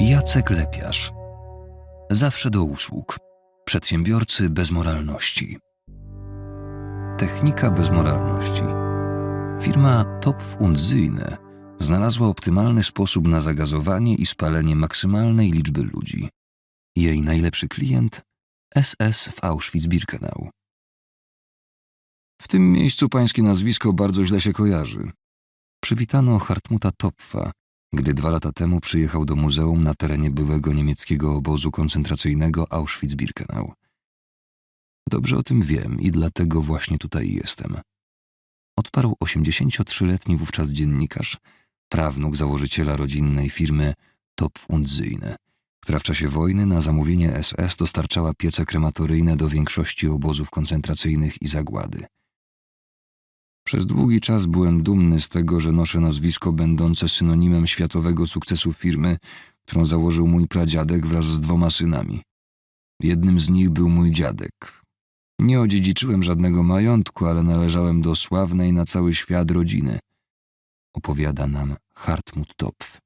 Jacek Lepiarz. Zawsze do usług. Przedsiębiorcy bez moralności. Technika bez moralności. Firma Topf und Zyne znalazła optymalny sposób na zagazowanie i spalenie maksymalnej liczby ludzi. Jej najlepszy klient SS w Auschwitz-Birkenau. W tym miejscu pańskie nazwisko bardzo źle się kojarzy. Przywitano Hartmuta Topfa, gdy dwa lata temu przyjechał do muzeum na terenie byłego niemieckiego obozu koncentracyjnego Auschwitz-Birkenau. Dobrze o tym wiem i dlatego właśnie tutaj jestem. Odparł 83-letni wówczas dziennikarz, prawnuk założyciela rodzinnej firmy Topf und która w czasie wojny na zamówienie SS dostarczała piece krematoryjne do większości obozów koncentracyjnych i zagłady. Przez długi czas byłem dumny z tego, że noszę nazwisko będące synonimem światowego sukcesu firmy, którą założył mój pradziadek wraz z dwoma synami. Jednym z nich był mój dziadek. Nie odziedziczyłem żadnego majątku, ale należałem do sławnej na cały świat rodziny. Opowiada nam Hartmut Topf.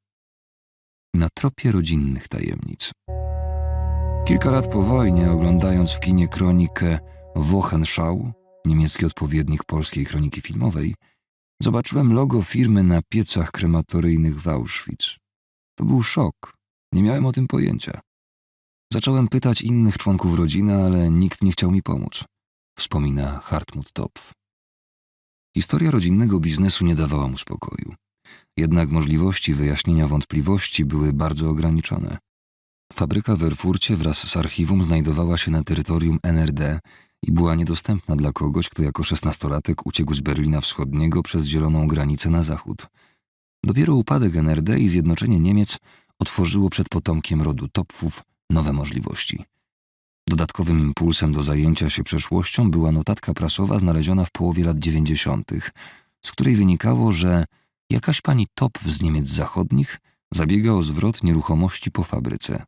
Na tropie rodzinnych tajemnic. Kilka lat po wojnie, oglądając w kinie kronikę Wochenschau, niemiecki odpowiednik polskiej kroniki filmowej, zobaczyłem logo firmy na piecach krematoryjnych w Auschwitz. To był szok. Nie miałem o tym pojęcia. Zacząłem pytać innych członków rodziny, ale nikt nie chciał mi pomóc, wspomina Hartmut Topf. Historia rodzinnego biznesu nie dawała mu spokoju. Jednak możliwości wyjaśnienia wątpliwości były bardzo ograniczone. Fabryka w Erfurcie wraz z archiwum znajdowała się na terytorium NRD i była niedostępna dla kogoś, kto jako szesnastolatek uciekł z Berlina Wschodniego przez zieloną granicę na zachód. Dopiero upadek NRD i zjednoczenie Niemiec otworzyło przed potomkiem rodu Topfów nowe możliwości. Dodatkowym impulsem do zajęcia się przeszłością była notatka prasowa znaleziona w połowie lat dziewięćdziesiątych, z której wynikało, że jakaś pani Topf z Niemiec zachodnich zabiega o zwrot nieruchomości po fabryce.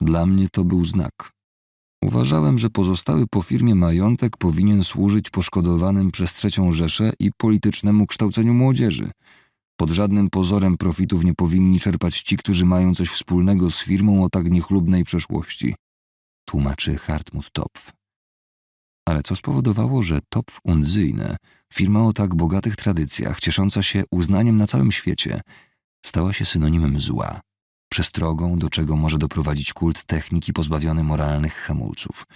Dla mnie to był znak. Uważałem, że pozostały po firmie majątek powinien służyć poszkodowanym przez trzecią Rzeszę i politycznemu kształceniu młodzieży. Pod żadnym pozorem profitów nie powinni czerpać ci, którzy mają coś wspólnego z firmą o tak niechlubnej przeszłości. Tłumaczy Hartmut Topf. Ale co spowodowało, że Topf und Zyne, firma o tak bogatych tradycjach, ciesząca się uznaniem na całym świecie, stała się synonimem zła, przestrogą, do czego może doprowadzić kult techniki pozbawiony moralnych hamulców.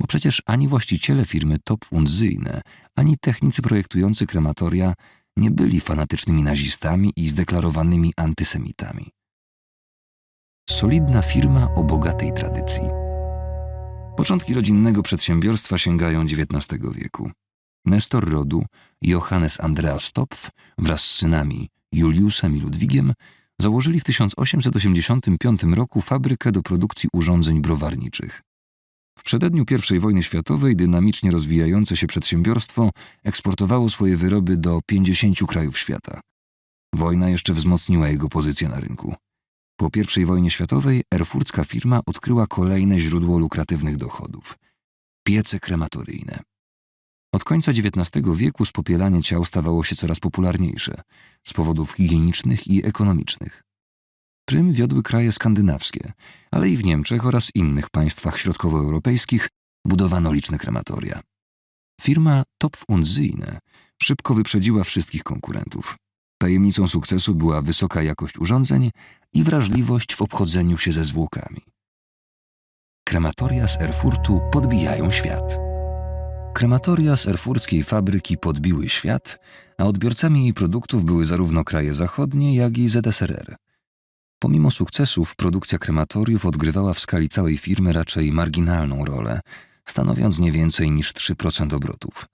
Bo przecież ani właściciele firmy Topf und Zyne, ani technicy projektujący krematoria nie byli fanatycznymi nazistami i zdeklarowanymi antysemitami. Solidna firma o bogatej tradycji. Początki rodzinnego przedsiębiorstwa sięgają XIX wieku. Nestor rodu, Johannes Andreas Topf wraz z synami Juliusem i Ludwigiem założyli w 1885 roku fabrykę do produkcji urządzeń browarniczych. W przededniu I wojny światowej dynamicznie rozwijające się przedsiębiorstwo eksportowało swoje wyroby do 50 krajów świata. Wojna jeszcze wzmocniła jego pozycję na rynku. Po I wojnie światowej erfurcka firma odkryła kolejne źródło lukratywnych dochodów piece krematoryjne. Od końca XIX wieku spopielanie ciał stawało się coraz popularniejsze z powodów higienicznych i ekonomicznych. Prym wiodły kraje skandynawskie, ale i w Niemczech oraz innych państwach środkowoeuropejskich budowano liczne krematoria. Firma Topf und Zyne szybko wyprzedziła wszystkich konkurentów. Tajemnicą sukcesu była wysoka jakość urządzeń i wrażliwość w obchodzeniu się ze zwłokami. Krematoria z Erfurtu podbijają świat. Krematoria z erfurckiej fabryki podbiły świat, a odbiorcami jej produktów były zarówno kraje zachodnie, jak i ZSRR. Pomimo sukcesów, produkcja krematoriów odgrywała w skali całej firmy raczej marginalną rolę, stanowiąc nie więcej niż 3% obrotów.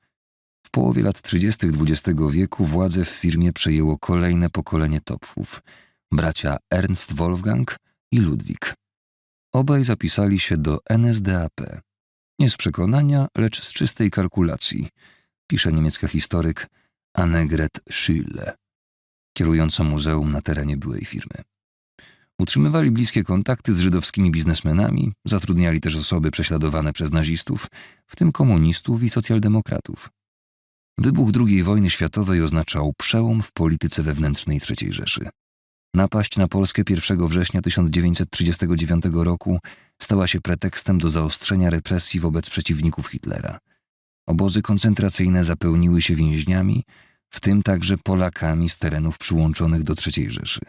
W połowie lat 30. XX wieku władzę w firmie przejęło kolejne pokolenie topfów bracia Ernst Wolfgang i Ludwik. Obaj zapisali się do NSDAP. Nie z przekonania, lecz z czystej kalkulacji, pisze niemiecka historyk Annegret Schülle, kierująca muzeum na terenie byłej firmy. Utrzymywali bliskie kontakty z żydowskimi biznesmenami, zatrudniali też osoby prześladowane przez nazistów, w tym komunistów i socjaldemokratów. Wybuch II wojny światowej oznaczał przełom w polityce wewnętrznej III Rzeszy. Napaść na Polskę 1 września 1939 roku stała się pretekstem do zaostrzenia represji wobec przeciwników Hitlera. Obozy koncentracyjne zapełniły się więźniami, w tym także Polakami z terenów przyłączonych do III Rzeszy.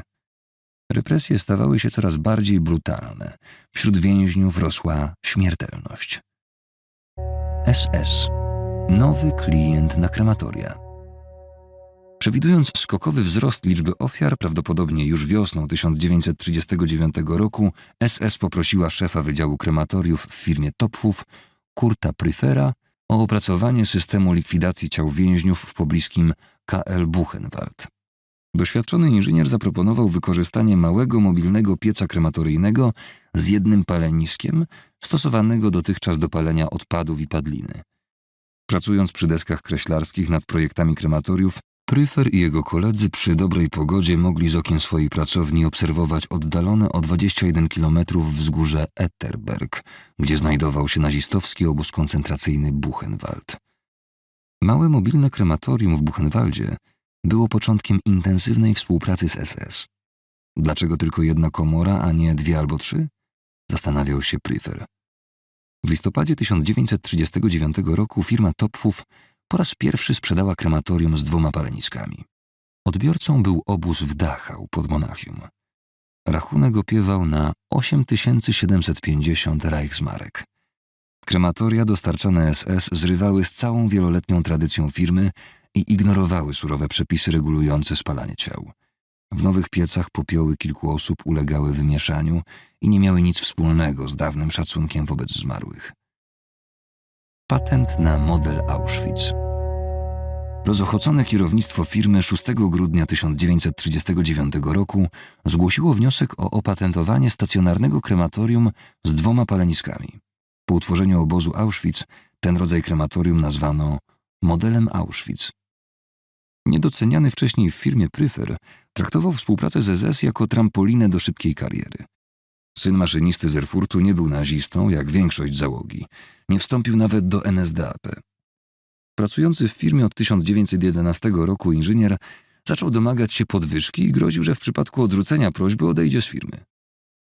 Represje stawały się coraz bardziej brutalne. Wśród więźniów rosła śmiertelność. SS. Nowy klient na krematoria. Przewidując skokowy wzrost liczby ofiar, prawdopodobnie już wiosną 1939 roku, SS poprosiła szefa Wydziału Krematoriów w firmie Topfów, Kurta Pryfera, o opracowanie systemu likwidacji ciał więźniów w pobliskim KL Buchenwald. Doświadczony inżynier zaproponował wykorzystanie małego mobilnego pieca krematoryjnego z jednym paleniskiem, stosowanego dotychczas do palenia odpadów i padliny. Pracując przy deskach kreślarskich nad projektami krematoriów, Pryfer i jego koledzy przy dobrej pogodzie mogli z okien swojej pracowni obserwować oddalone o 21 km wzgórze Etterberg, gdzie znajdował się nazistowski obóz koncentracyjny Buchenwald. Małe mobilne krematorium w Buchenwaldzie było początkiem intensywnej współpracy z SS. Dlaczego tylko jedna komora, a nie dwie albo trzy? Zastanawiał się Pryfer. W listopadzie 1939 roku firma Topfów po raz pierwszy sprzedała krematorium z dwoma paleniskami. Odbiorcą był obóz w Dachau pod Monachium. Rachunek opiewał na 8750 Reichsmarek. Krematoria dostarczane SS zrywały z całą wieloletnią tradycją firmy i ignorowały surowe przepisy regulujące spalanie ciał. W nowych piecach popioły kilku osób ulegały wymieszaniu i nie miały nic wspólnego z dawnym szacunkiem wobec zmarłych. Patent na model Auschwitz. Rozochocone kierownictwo firmy 6 grudnia 1939 roku zgłosiło wniosek o opatentowanie stacjonarnego krematorium z dwoma paleniskami. Po utworzeniu obozu Auschwitz ten rodzaj krematorium nazwano modelem Auschwitz. Niedoceniany wcześniej w firmie Pryfer traktował współpracę z SS jako trampolinę do szybkiej kariery. Syn maszynisty z Erfurtu nie był nazistą, jak większość załogi. Nie wstąpił nawet do NSDAP. Pracujący w firmie od 1911 roku inżynier zaczął domagać się podwyżki i groził, że w przypadku odrzucenia prośby odejdzie z firmy.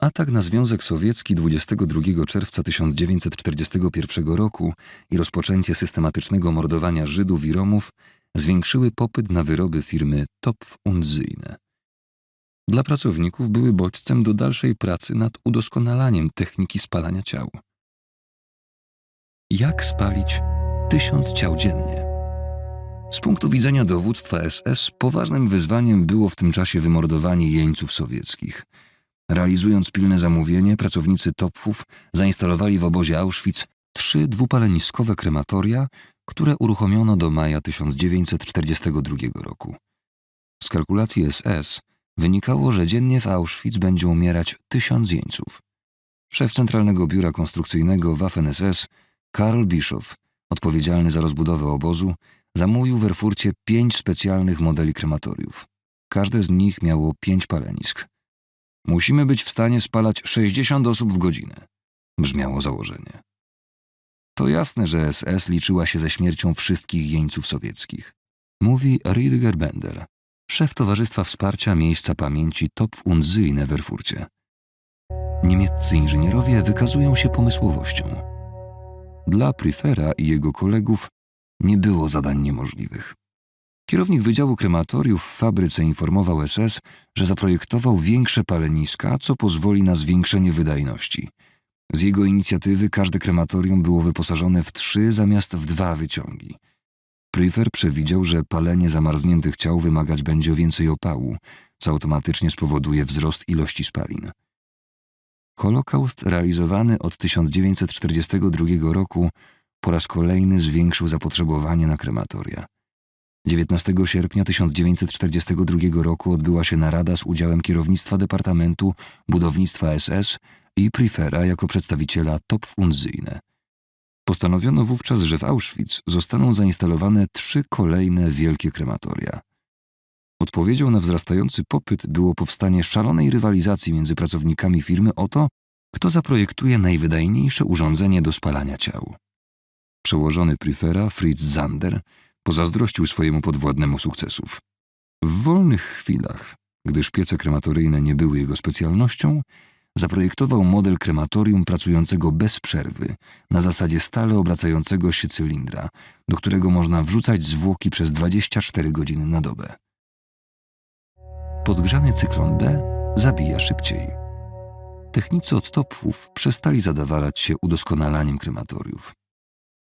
Atak na Związek Sowiecki 22 czerwca 1941 roku i rozpoczęcie systematycznego mordowania Żydów i Romów zwiększyły popyt na wyroby firmy Topf und. Dla pracowników były bodźcem do dalszej pracy nad udoskonalaniem techniki spalania ciał. Jak spalić tysiąc ciał dziennie? Z punktu widzenia dowództwa SS poważnym wyzwaniem było w tym czasie wymordowanie jeńców sowieckich. Realizując pilne zamówienie, pracownicy Topfów zainstalowali w obozie Auschwitz trzy dwupaleniskowe krematoria, które uruchomiono do maja 1942 roku. Z kalkulacji SS wynikało, że dziennie w Auschwitz będzie umierać tysiąc jeńców. Szef Centralnego Biura Konstrukcyjnego Waffen-SS, Karl Bischoff, odpowiedzialny za rozbudowę obozu, zamówił w Erfurcie pięć specjalnych modeli krematoriów. Każde z nich miało pięć palenisk. Musimy być w stanie spalać 60 osób w godzinę, brzmiało założenie. To jasne, że SS liczyła się ze śmiercią wszystkich jeńców sowieckich. Mówi Rüdiger Bender, szef Towarzystwa Wsparcia Miejsca Pamięci Topf und Zyne w Erfurcie. Niemieccy inżynierowie wykazują się pomysłowością. Dla Pryfera i jego kolegów nie było zadań niemożliwych. Kierownik Wydziału Krematoriów w fabryce informował SS, że zaprojektował większe paleniska, co pozwoli na zwiększenie wydajności. Z jego inicjatywy każde krematorium było wyposażone w trzy zamiast w dwa wyciągi. Pryfer przewidział, że palenie zamarzniętych ciał wymagać będzie więcej opału, co automatycznie spowoduje wzrost ilości spalin. Holokaust realizowany od 1942 roku po raz kolejny zwiększył zapotrzebowanie na krematoria. 19 sierpnia 1942 roku odbyła się narada z udziałem kierownictwa Departamentu Budownictwa SS i Prifera jako przedstawiciela Topf und Zyne. Postanowiono wówczas, że w Auschwitz zostaną zainstalowane trzy kolejne wielkie krematoria. Odpowiedzią na wzrastający popyt było powstanie szalonej rywalizacji między pracownikami firmy o to, kto zaprojektuje najwydajniejsze urządzenie do spalania ciał. Przełożony Prifera Fritz Zander pozazdrościł swojemu podwładnemu sukcesów. W wolnych chwilach, Gdyż piece krematoryjne nie były jego specjalnością, zaprojektował model krematorium pracującego bez przerwy, na zasadzie stale obracającego się cylindra, do którego można wrzucać zwłoki przez 24 godziny na dobę. Podgrzany cyklon B zabija szybciej. Technicy od Topfów przestali zadawalać się udoskonalaniem krematoriów.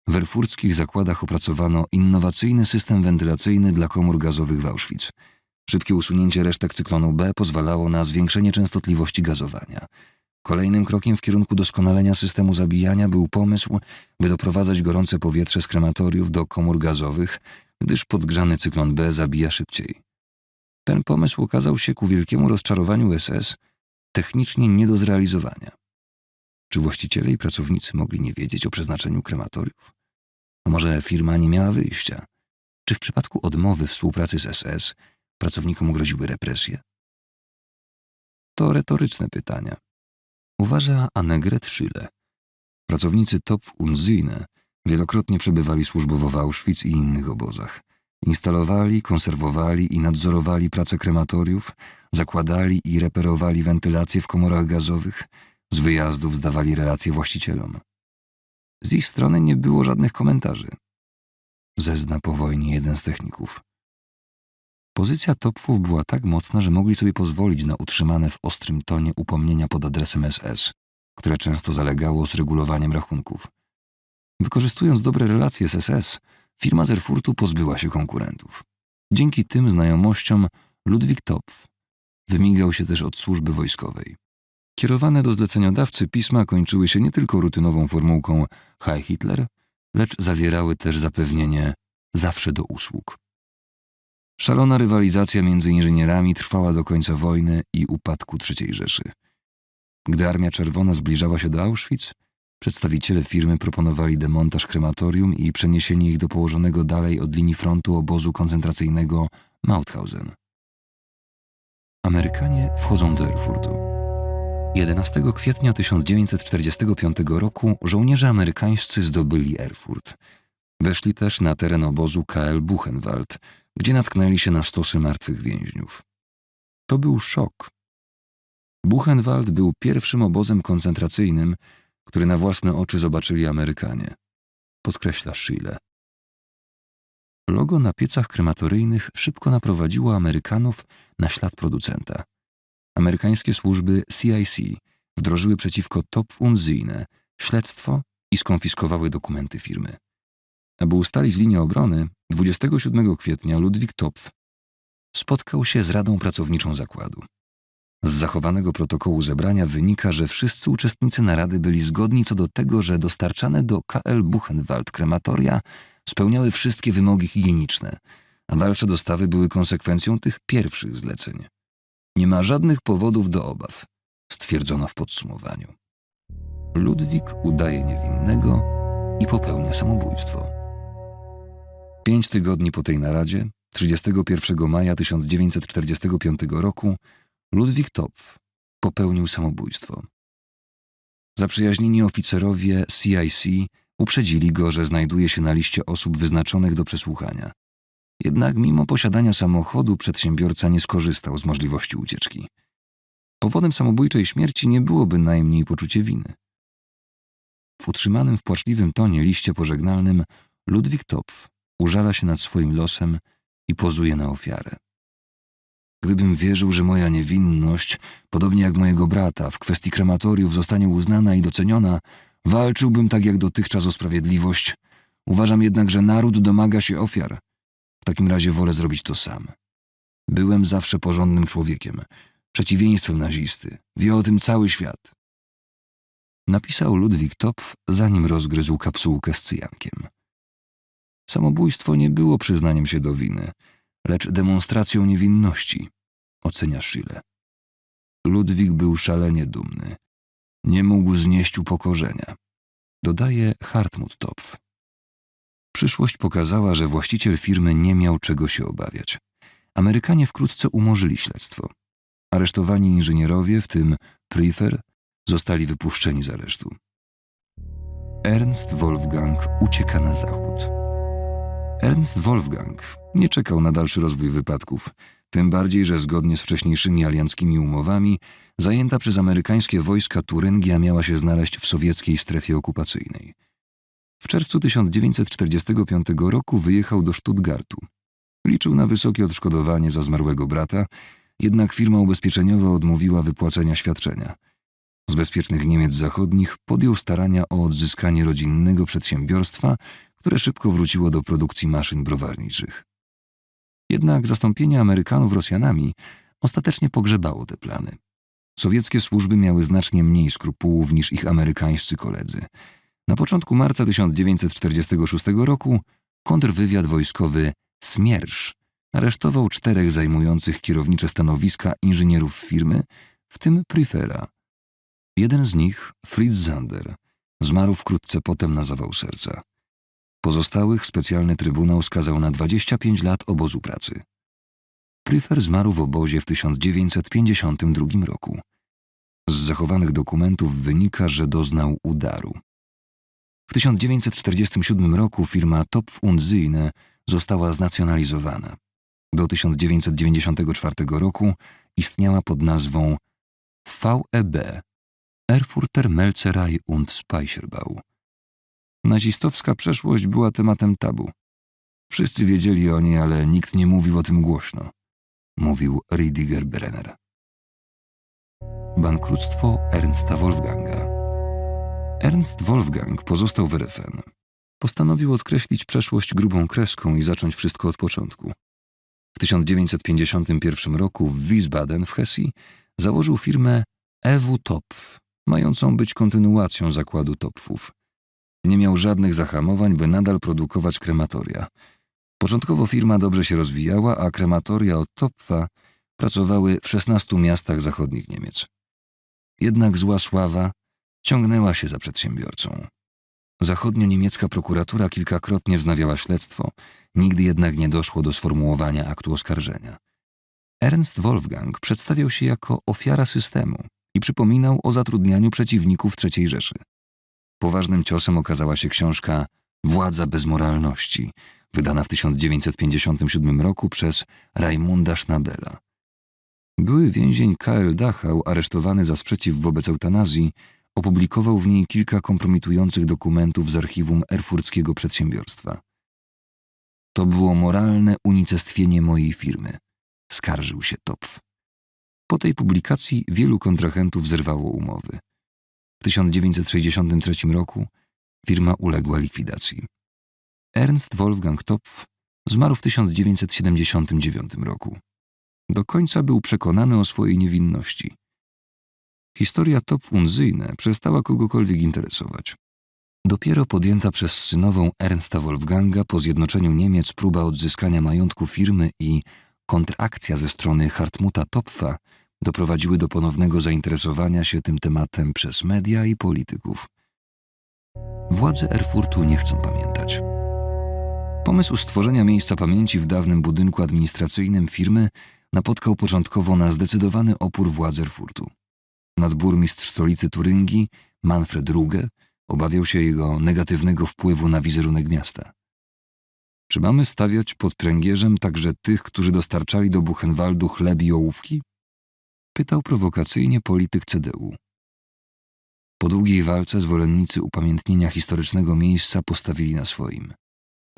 W erfurckich zakładach opracowano innowacyjny system wentylacyjny dla komór gazowych w Auschwitz. Szybkie usunięcie resztek cyklonu B pozwalało na zwiększenie częstotliwości gazowania. Kolejnym krokiem w kierunku doskonalenia systemu zabijania był pomysł, by doprowadzać gorące powietrze z krematoriów do komór gazowych, gdyż podgrzany cyklon B zabija szybciej. Ten pomysł okazał się ku wielkiemu rozczarowaniu SS technicznie nie do zrealizowania. Czy właściciele i pracownicy mogli nie wiedzieć o przeznaczeniu krematoriów? A może firma nie miała wyjścia? Czy w przypadku odmowy współpracy z SS pracownikom groziły represje? To retoryczne pytania. Uważa Annegret Schille. Pracownicy Topf und Zyne wielokrotnie przebywali służbowo w Auschwitz i innych obozach. Instalowali, konserwowali i nadzorowali pracę krematoriów, zakładali i reperowali wentylację w komorach gazowych, z wyjazdów zdawali relacje właścicielom. Z ich strony nie było żadnych komentarzy. Zezna po wojnie jeden z techników. Pozycja Topfów była tak mocna, że mogli sobie pozwolić na utrzymane w ostrym tonie upomnienia pod adresem SS, które często zalegało z regulowaniem rachunków. Wykorzystując dobre relacje z SS, firma z Erfurtu pozbyła się konkurentów. Dzięki tym znajomościom Ludwik Topf wymigał się też od służby wojskowej. Kierowane do zleceniodawcy pisma kończyły się nie tylko rutynową formułką Hi Hitler, lecz zawierały też zapewnienie zawsze do usług. Szalona rywalizacja między inżynierami trwała do końca wojny i upadku III Rzeszy. Gdy Armia Czerwona zbliżała się do Auschwitz, przedstawiciele firmy proponowali demontaż krematorium i przeniesienie ich do położonego dalej od linii frontu obozu koncentracyjnego Mauthausen. Amerykanie wchodzą do Erfurtu. 11 kwietnia 1945 roku żołnierze amerykańscy zdobyli Erfurt. Weszli też na teren obozu KL Buchenwald, gdzie natknęli się na stosy martwych więźniów. To był szok. Buchenwald był pierwszym obozem koncentracyjnym, który na własne oczy zobaczyli Amerykanie. Podkreśla Schiele. Logo na piecach krematoryjnych szybko naprowadziło Amerykanów na ślad producenta. Amerykańskie służby CIC wdrożyły przeciwko Topf und Zyne śledztwo i skonfiskowały dokumenty firmy. Aby ustalić linię obrony, 27 kwietnia Ludwik Topf spotkał się z Radą Pracowniczą Zakładu. Z zachowanego protokołu zebrania wynika, że wszyscy uczestnicy narady byli zgodni co do tego, że dostarczane do KL Buchenwald krematoria spełniały wszystkie wymogi higieniczne, a dalsze dostawy były konsekwencją tych pierwszych zleceń. Nie ma żadnych powodów do obaw, stwierdzono w podsumowaniu. Ludwik udaje niewinnego i popełnia samobójstwo. Pięć tygodni po tej naradzie, 31 maja 1945 roku, Ludwik Topf popełnił samobójstwo. Zaprzyjaźnieni oficerowie CIC uprzedzili go, że znajduje się na liście osób wyznaczonych do przesłuchania. Jednak mimo posiadania samochodu przedsiębiorca nie skorzystał z możliwości ucieczki. Powodem samobójczej śmierci nie było bynajmniej poczucie winy. W utrzymanym w płaczliwym tonie liście pożegnalnym Ludwik Topf użala się nad swoim losem i pozuje na ofiarę. Gdybym wierzył, że moja niewinność, podobnie jak mojego brata, w kwestii krematoriów zostanie uznana i doceniona, walczyłbym tak jak dotychczas o sprawiedliwość. Uważam jednak, że naród domaga się ofiar. W takim razie wolę zrobić to sam. Byłem zawsze porządnym człowiekiem, przeciwieństwem nazisty. Wie o tym cały świat. Napisał Ludwik Topf, zanim rozgryzł kapsułkę z cyjankiem. Samobójstwo nie było przyznaniem się do winy, lecz demonstracją niewinności, ocenia Schiele. Ludwik był szalenie dumny. Nie mógł znieść upokorzenia. Dodaje Hartmut Topf. Przyszłość pokazała, że właściciel firmy nie miał czego się obawiać. Amerykanie wkrótce umorzyli śledztwo. Aresztowani inżynierowie, w tym Prefer, zostali wypuszczeni z aresztu. Ernst Wolfgang ucieka na zachód. Ernst Wolfgang nie czekał na dalszy rozwój wypadków. Tym bardziej, że zgodnie z wcześniejszymi alianckimi umowami, zajęta przez amerykańskie wojska Turyngia miała się znaleźć w sowieckiej strefie okupacyjnej. W czerwcu 1945 roku wyjechał do Stuttgartu. Liczył na wysokie odszkodowanie za zmarłego brata, jednak firma ubezpieczeniowa odmówiła wypłacenia świadczenia. Z bezpiecznych Niemiec zachodnich podjął starania o odzyskanie rodzinnego przedsiębiorstwa, które szybko wróciło do produkcji maszyn browarniczych. Jednak zastąpienie Amerykanów Rosjanami ostatecznie pogrzebało te plany. Sowieckie służby miały znacznie mniej skrupułów niż ich amerykańscy koledzy. Na początku marca 1946 roku kontrwywiad wojskowy Smiersz aresztował czterech zajmujących kierownicze stanowiska inżynierów firmy, w tym Prifera. Jeden z nich, Fritz Zander, zmarł wkrótce potem na zawał serca. Pozostałych specjalny trybunał skazał na 25 lat obozu pracy. Pryfer zmarł w obozie w 1952 roku. Z zachowanych dokumentów wynika, że doznał udaru. W 1947 roku firma Topf und Zyne została znacjonalizowana. Do 1994 roku istniała pod nazwą VEB Erfurter Melzerei und Speicherbau. Nazistowska przeszłość była tematem tabu. Wszyscy wiedzieli o niej, ale nikt nie mówił o tym głośno, mówił Riediger Brenner. Bankructwo Ernsta Wolfganga Ernst Wolfgang pozostał w RFN. Postanowił odkreślić przeszłość grubą kreską i zacząć wszystko od początku. W 1951 roku w Wiesbaden w Hesji założył firmę EW Topf, mającą być kontynuacją zakładu Topfów. Nie miał żadnych zahamowań, by nadal produkować krematoria. Początkowo firma dobrze się rozwijała, a krematoria od Topfa pracowały w 16 miastach zachodnich Niemiec. Jednak zła sława ciągnęła się za przedsiębiorcą. Zachodnio-niemiecka prokuratura kilkakrotnie wznawiała śledztwo, nigdy jednak nie doszło do sformułowania aktu oskarżenia. Ernst Wolfgang przedstawiał się jako ofiara systemu i przypominał o zatrudnianiu przeciwników III Rzeszy. Poważnym ciosem okazała się książka Władza bez moralności, wydana w 1957 roku przez Raimunda Schnabela. Były więzień K.L. Dachau, aresztowany za sprzeciw wobec eutanazji, opublikował w niej kilka kompromitujących dokumentów z archiwum erfurckiego przedsiębiorstwa. To było moralne unicestwienie mojej firmy, skarżył się Topf. Po tej publikacji wielu kontrahentów zerwało umowy. W 1963 roku firma uległa likwidacji. Ernst Wolfgang Topf zmarł w 1979 roku. Do końca był przekonany o swojej niewinności. Historia Topf Unzyjne przestała kogokolwiek interesować. Dopiero podjęta przez synową Ernsta Wolfganga po zjednoczeniu Niemiec próba odzyskania majątku firmy i kontrakcja ze strony Hartmuta Topfa doprowadziły do ponownego zainteresowania się tym tematem przez media i polityków. Władze Erfurtu nie chcą pamiętać. Pomysł stworzenia miejsca pamięci w dawnym budynku administracyjnym firmy napotkał początkowo na zdecydowany opór władz Erfurtu. Nadburmistrz stolicy Turyngii, Manfred Ruge, obawiał się jego negatywnego wpływu na wizerunek miasta. Czy mamy stawiać pod pręgierzem także tych, którzy dostarczali do Buchenwaldu chleb i ołówki? Pytał prowokacyjnie polityk CDU. Po długiej walce zwolennicy upamiętnienia historycznego miejsca postawili na swoim.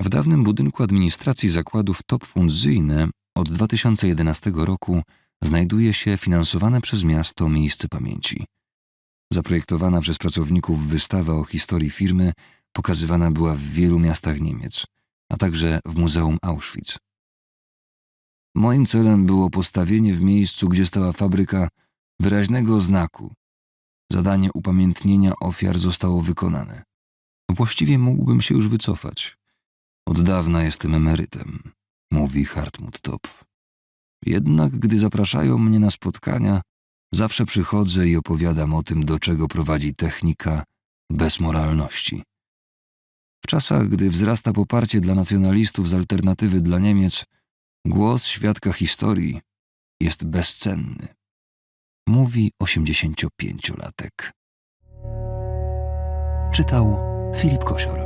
W dawnym budynku administracji zakładów Topfunzyjne od 2011 roku znajduje się finansowane przez miasto miejsce pamięci. Zaprojektowana przez pracowników wystawa o historii firmy pokazywana była w wielu miastach Niemiec, a także w Muzeum Auschwitz. Moim celem było postawienie w miejscu, gdzie stała fabryka, wyraźnego znaku. Zadanie upamiętnienia ofiar zostało wykonane. Właściwie mógłbym się już wycofać. Od dawna jestem emerytem, mówi Hartmut Topf. Jednak gdy zapraszają mnie na spotkania, zawsze przychodzę i opowiadam o tym, do czego prowadzi technika bez moralności. W czasach, gdy wzrasta poparcie dla nacjonalistów z alternatywy dla Niemiec, głos świadka historii jest bezcenny. Mówi 85-latek. Czytał Filip Kosior.